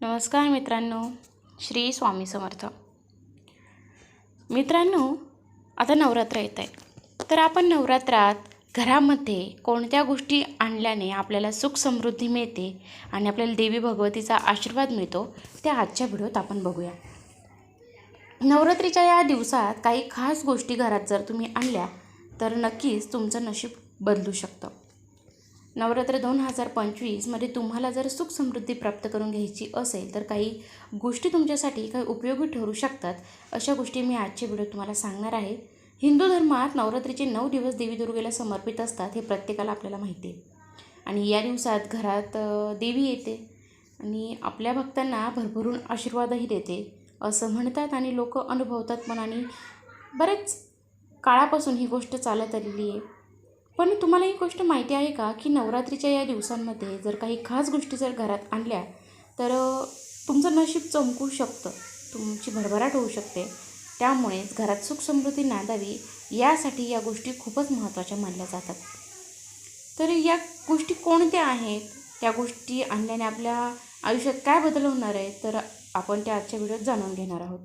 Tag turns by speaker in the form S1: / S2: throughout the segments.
S1: नमस्कार मित्रांनो श्री स्वामी समर्थ. मित्रांनो आता नवरात्र येत आहे तर आपण नवरात्रात घरामध्ये कोणत्या गोष्टी आणल्याने आपल्याला सुख समृद्धी मिळते आणि आपल्याला देवी भगवतीचा आशीर्वाद मिळतो त्या आजच्या व्हिडिओत आपण बघूया. नवरात्रीच्या या दिवसात काही खास गोष्टी घरात जर तुम्ही आणल्या तर नक्कीच तुमचं नशीब बदलू शकतं. नवरात्र दोन हजार पंचवीसमध्ये तुम्हाला जर सुख समृद्धी प्राप्त करून घ्यायची असेल तर काही गोष्टी तुमच्यासाठी काही उपयोगी ठरू शकतात अशा गोष्टी मी आजच्या व्हिडिओ तुम्हाला सांगणार आहे. हिंदू धर्मात नवरात्रीचे नऊ दिवस देवी दुर्गेला समर्पित असतात हे प्रत्येकाला आपल्याला माहिती आहे. आणि या दिवसात घरात देवी येते आणि आपल्या भक्तांना भरभरून आशीर्वादही देते असं म्हणतात आणि लोक अनुभवतात पण आणि बरेच काळापासून ही गोष्ट चालत आलेली आहे. पण तुम्हाला ही गोष्ट माहिती आहे का की नवरात्रीच्या या दिवसांमध्ये जर काही खास गोष्टी जर घरात आणल्या तर तुमचं नशीब चमकू शकतं. तुमची भरभराट होऊ शकते. त्यामुळेच घरात सुखसमृद्धी नांदावी यासाठी या गोष्टी खूपच महत्त्वाच्या मानल्या जातात. तर या गोष्टी कोणत्या आहेत? त्या गोष्टी आणल्याने आपल्या आयुष्यात काय बदल होणार आहे? तर आपण त्या आजच्या व्हिडिओत जाणून घेणार आहोत.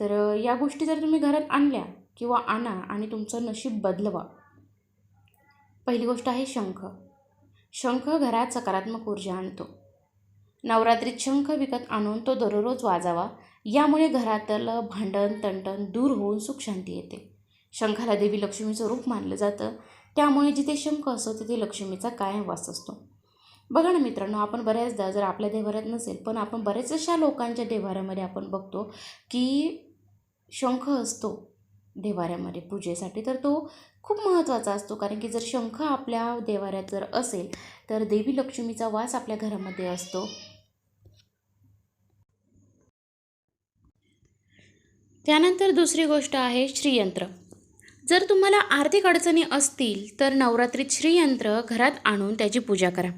S1: तर या गोष्टी जर तुम्ही घरात आणल्या किंवा आणा आणि तुमचं नशीब बदलवा पहिली गोष्ट आहे शंख. शंख घरात सकारात्मक ऊर्जा आणतो. नवरात्रीत शंख विकत आणून तो दररोज वाजावा यामुळे घरातलं भांडण तंटण दूर होऊन सुख शांती येते. शंखाला देवी लक्ष्मीचं रूप मानलं जातं. त्यामुळे जिथे शंख असतो तिथे लक्ष्मीचा कायम वास असतो. बघा ना मित्रांनो आपण बऱ्याचदा जर आपल्या देवाऱ्यात नसेल पण आपण बरेच अशा लोकांच्या देवाऱ्यामध्ये आपण बघतो की शंख असतो. देवाऱ्यामध्ये पूजेसाठी. तर तो खूप महत्त्वाचा असतो कारण की जर शंख आपल्या देवाऱ्यात जर असेल तर देवी लक्ष्मीचा वास आपल्या घरामध्ये असतो. त्यानंतर दुसरी गोष्ट आहे श्रीयंत्र. जर तुम्हाला आर्थिक अडचणी असतील तर नवरात्रीत श्रीयंत्र घरात आणून त्याची पूजा करा.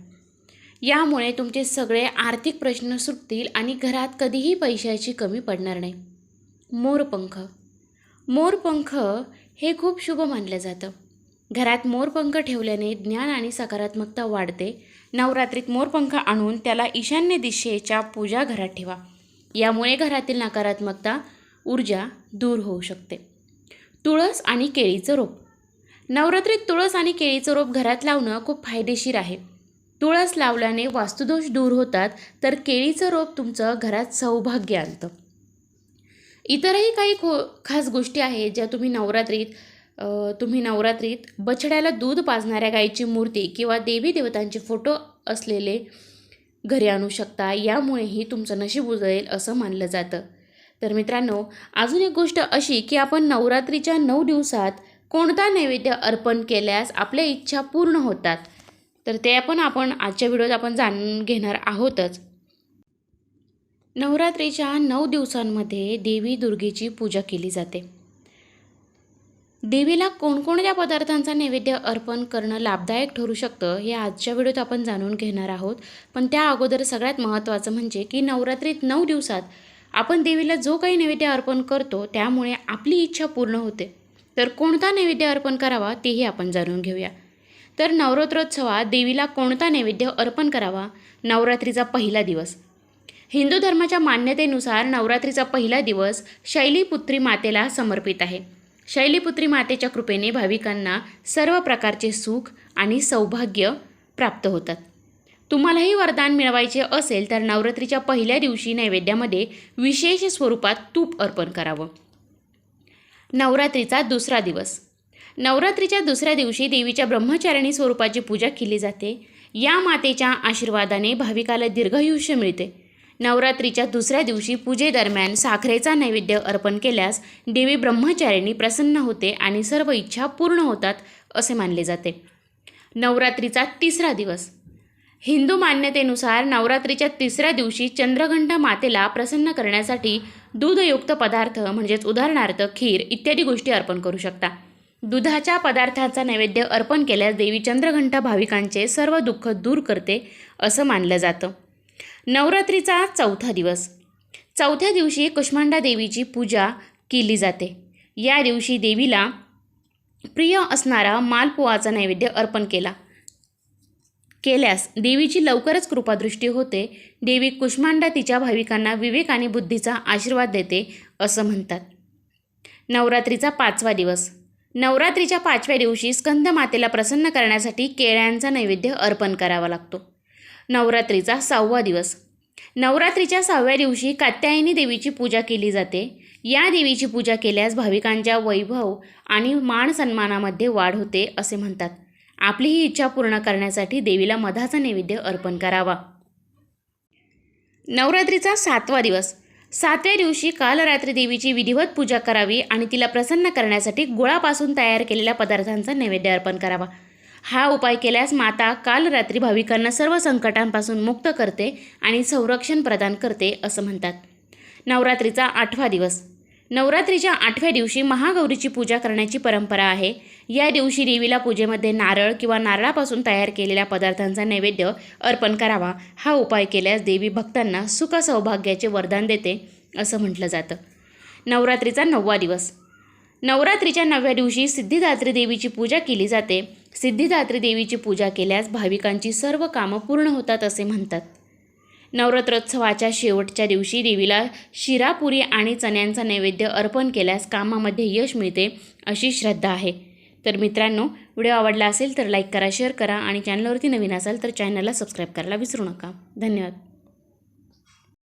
S1: यामुळे तुमचे सगळे आर्थिक प्रश्न सुटतील आणि घरात कधीही पैशाची कमी पडणार नाही. मोरपंख. मोरपंख हे खूप शुभ मानलं जातं. घरात मोरपंख ठेवल्याने ज्ञान आणि सकारात्मकता वाढते. नवरात्रीत मोरपंख आणून त्याला ईशान्य दिशेच्या पूजा घरात ठेवा. यामुळे घरातील नकारात्मकता ऊर्जा दूर होऊ शकते. तुळस आणि केळीचं रोप. नवरात्रीत तुळस आणि केळीचं रोप घरात लावणं खूप फायदेशीर आहे. तुळस लावल्याने वास्तुदोष दूर होतात तर केळीचं रोप तुमचं घरात सौभाग्य आणतं. इतरही काही खो खास गोष्टी आहेत ज्या तुम्ही नवरात्रीत तुम्ही नवरात्रीत बछड्याला दूध पाजणाऱ्या गायीची मूर्ती किंवा देवी देवतांचे फोटो असलेले घरी आणू शकता. यामुळेही तुमचं नशीब उजळेल असं मानलं जातं. तर मित्रांनो अजून एक गोष्ट अशी की आपण नवरात्रीच्या नऊ दिवसात कोणता नैवेद्य अर्पण केल्यास आपल्या इच्छा पूर्ण होतात. तर ते पण आपण आजच्या व्हिडिओत आपण जाणून घेणार आहोतच. नवरात्रीच्या नऊ दिवसांमध्ये देवी दुर्गेची पूजा केली जाते. देवीला कोणकोणत्या पदार्थांचा नैवेद्य अर्पण करणं लाभदायक ठरू शकतं हे आजच्या व्हिडिओत आपण जाणून घेणार आहोत. पण त्या अगोदर सगळ्यात महत्त्वाचं म्हणजे की नवरात्रीत नऊ दिवसात आपण देवीला जो काही नैवेद्य अर्पण करतो त्यामुळे आपली इच्छा पूर्ण होते. तर कोणता नैवेद्य अर्पण करावा तेही आपण जाणून घेऊया. तर नवरात्रोत्सवात देवीला कोणता नैवेद्य अर्पण करावा नवरात्रीचा पहिला दिवस. हिंदू धर्माच्या मान्यतेनुसार नवरात्रीचा पहिला दिवस शैलीपुत्री मातेला समर्पित आहे. शैलीपुत्री मातेच्या कृपेने भाविकांना सर्व प्रकारचे सुख आणि सौभाग्य प्राप्त होतात. तुम्हालाही वरदान मिळवायचे असेल तर नवरात्रीच्या पहिल्या दिवशी नैवेद्यामध्ये विशेष स्वरूपात तूप अर्पण करावं. नवरात्रीचा दुसरा दिवस. नवरात्रीच्या दुसऱ्या दिवशी देवीच्या ब्रह्मचारिणी स्वरूपाची पूजा केली जाते. या मातेच्या आशीर्वादाने भाविकाला दीर्घायुष्य मिळते. नवरात्रीच्या दुसऱ्या दिवशी पूजेदरम्यान साखरेचा नैवेद्य अर्पण केल्यास देवी ब्रह्मचारिणी प्रसन्न होते आणि सर्व इच्छा पूर्ण होतात असे मानले जाते. नवरात्रीचा तिसरा दिवस. हिंदू मान्यतेनुसार नवरात्रीच्या तिसऱ्या दिवशी चंद्रघंटा मातेला प्रसन्न करण्यासाठी दूधयुक्त पदार्थ म्हणजेच उदाहरणार्थ खीर इत्यादी गोष्टी अर्पण करू शकता. दुधाच्या पदार्थाचा नैवेद्य अर्पण केल्यास देवी चंद्रघंटा भाविकांचे सर्व दुःख दूर करते असं मानलं जातं. नवरात्रीचा चौथा दिवस. चौथ्या दिवशी कुष्मांडा देवीची पूजा केली जाते. या दिवशी देवीला प्रिय असणारा मालपुआचा नैवेद्य अर्पण केला. केल्यास देवीची लवकरच कृपादृष्टी होते. देवी कुष्मांडा तिच्या भाविकांना विवेक आणि बुद्धीचा आशीर्वाद देते असं म्हणतात. नवरात्रीचा पाचवा दिवस. नवरात्रीच्या पाचव्या दिवशी स्कंद मातेला प्रसन्न करण्यासाठी केळ्यांचा नैवेद्य अर्पण करावा लागतो. नवरात्रीचा सहावा दिवस. नवरात्रीच्या सहाव्या दिवशी कात्यायनी देवीची पूजा केली जाते. या देवीची पूजा केल्यास भाविकांच्या वैभव आणि मान सन्मानामध्ये वाढ होते असे म्हणतात. आपली ही इच्छा पूर्ण करण्यासाठी देवीला मधाचा नैवेद्य अर्पण करावा. नवरात्रीचा सातवा दिवस. सातव्या दिवशी काल रात्री देवीची विधिवत पूजा करावी आणि तिला प्रसन्न करण्यासाठी गुळापासून तयार केलेल्या पदार्थांचा नैवेद्य अर्पण करावा. हा उपाय केल्यास माता काल रात्री भाविकांना सर्व संकटांपासून मुक्त करते आणि संरक्षण प्रदान करते असं म्हणतात. नवरात्रीचा आठवा दिवस. नवरात्रीच्या आठव्या दिवशी महागौरीची पूजा करण्याची परंपरा आहे. या दिवशी देवीला पूजेमध्ये नारळ किंवा नारळापासून तयार केलेल्या पदार्थांचा नैवेद्य अर्पण करावा. हा उपाय केल्यास देवी भक्तांना सुख सौभाग्याचे वरदान देते असं म्हटलं जातं. नवरात्रीचा नववा दिवस. नवरात्रीच्या नवव्या दिवशी सिद्धिदात्री देवीची पूजा केली जाते. सिद्धिदात्री देवीची पूजा केल्यास भाविकांची सर्व कामं पूर्ण होतात असे म्हणतात. नवरात्रोत्सवाच्या शेवटच्या दिवशी देवीला शिरापुरी आणि चण्यांचा नैवेद्य अर्पण केल्यास कामामध्ये यश मिळते अशी श्रद्धा आहे. तर मित्रांनो व्हिडिओ आवडला असेल तर लाईक करा शेअर करा आणि चॅनलवरती नवीन असाल तर चॅनलला सबस्क्राईब करायला विसरू नका. धन्यवाद.